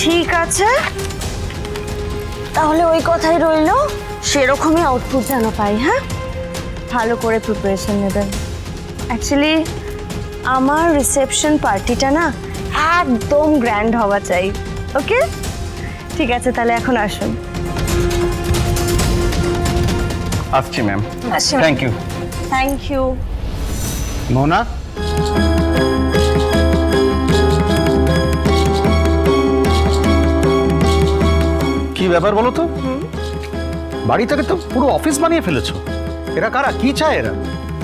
ঠিক আছে। তাহলে ওই কথাই রইল সেরকমই আউটপুট যেন পাই হ্যাঁ? ভালো করে প্রিপারেশন নেবেন। অ্যাকচুয়ালি আমার রিসেপশন পার্টিটা না একদম গ্র্যান্ড হওয়া চাই ওকে ঠিক আছে তাহলে এখন আসুন। আসছি ম্যাম আসছি, thank you thank you Mona? ব্যাপার বলো তো? বাড়ি থেকে তো পুরো অফিস বানিয়ে ফেলেছো। এরা কারা? কি চায় এরা?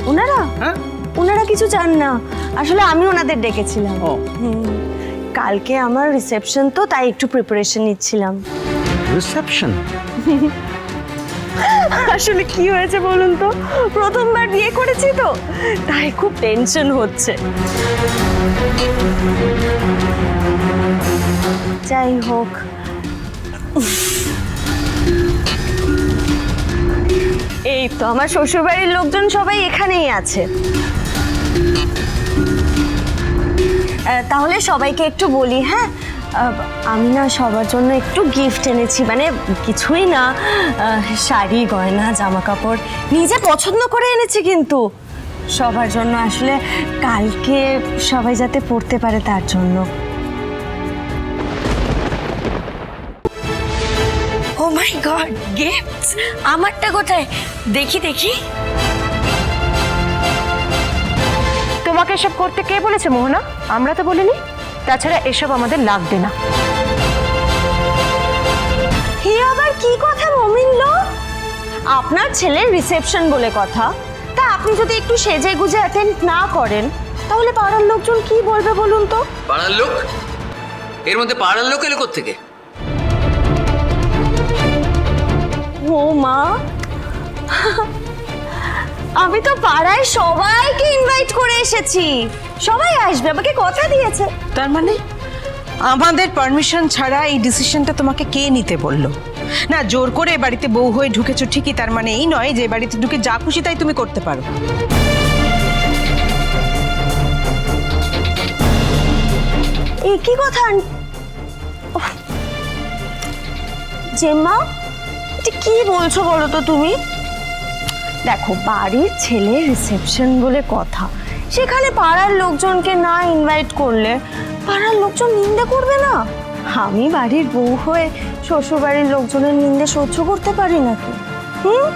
ওনারা? হ্যাঁ? ওনারা কিছু চান না। আসলে আমি ওনাদের ডেকেছিলাম। ও। কালকে আমার রিসেপশন তো তাই একটু প্রিপারেশন নিচ্ছিলাম। রিসেপশন আসলে কি হয়েছে বলুন তো? প্রথমবার বিয়ে করেছি তো তাই খুব টেনশন হচ্ছে। যাই হোক এই তো, আমার শ্বশুরবাড়ির লোকজন সবাই এখানেই আছে। তাহলে সবাইকে একটু বলি হ্যাঁ? আমি না সবার জন্য একটু গিফট এনেছি মানে কিছুই না শাড়ি, গয়না জামা কাপড় নিজে পছন্দ করে এনেছি কিন্তু। সবার জন্য আসলে কালকে সবাই যাতে পড়তে পারে তার জন্য। মাই গড গিফটস আমারটা কোথায়? দেখি দেখি। তোমাকে এসব করতে কে বলেছে মোহনা? আমরা তো বলিনি। তাছাড়া এসব আমাদের লাগবে না। হে আবার কি কথা মমিনল? আপনার ছেলের রিসেপশন বলে কথা। তা আপনি যদি একটু সেজে গুজে অ্যাটেন্ড না করেন তাহলে পাড়ার লোকজন কি বলবে বলুন তো? পাড়ার লোক? এর মধ্যে পাড়ার লোক এলো থেকে ও মা। আমি তো পাড়ায় সবাইকে ইনভাইট করে এসেছি। সবাই আসবে আমাকে কথা দিয়েছে। তার মানে আমাদের পারমিশন ছাড়া এই ডিসিশনটা তোমাকে কে নিতে বলল? না জোর করে এ বাড়িতে বউ হয়ে ঢুকেছো ঠিকই তার মানে এই নয় যে এ বাড়িতে ঢুকে যা খুশি তাই তুমি করতে পারো। কি কথা? জেম্মা? কি বলছো বলো তো তুমি? দেখো, বাড়ির ছেলে রিসেপশন বলে কথা। সেখানে পাড়ার লোকজনকে না ইনভাইট করলে, পাড়ার লোকজন নিন্দে করবে না? আমি বাড়ির বউ হয়ে শ্বশুর বাড়ির লোকজনের নিন্দে সহ্য করতে পারি নাকি? হুম?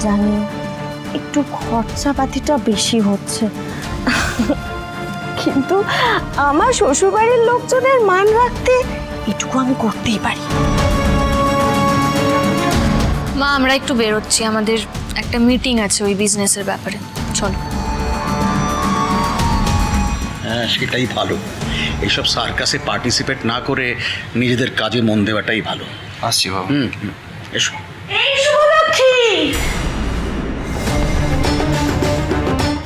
জানি, একটু খরচাপাতিটা বেশি হচ্ছে। কিন্তু আমার শ্বশুরবাড়ির লোকজনের মান রাখতে এটুকু আমি করতেই পারি। মা আমরা একটু বেরোচ্ছি। আমাদের একটা মিটিং আছে ওই বিজনেসের ব্যাপারে। চলো। হ্যাঁ সেটাই ভালো। এইসব সার্কাসে পার্টিসিপেট না করে নিজেদের কাজে মন দেওয়াটাই ভালো। আসছি বাবা। হুম হুম এসো। এই শুভলক্ষ্মী!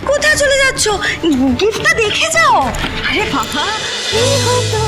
কোথায় চলে যাচ্ছ? গিফটটা দেখে যাও। আরে বাবা এই হতো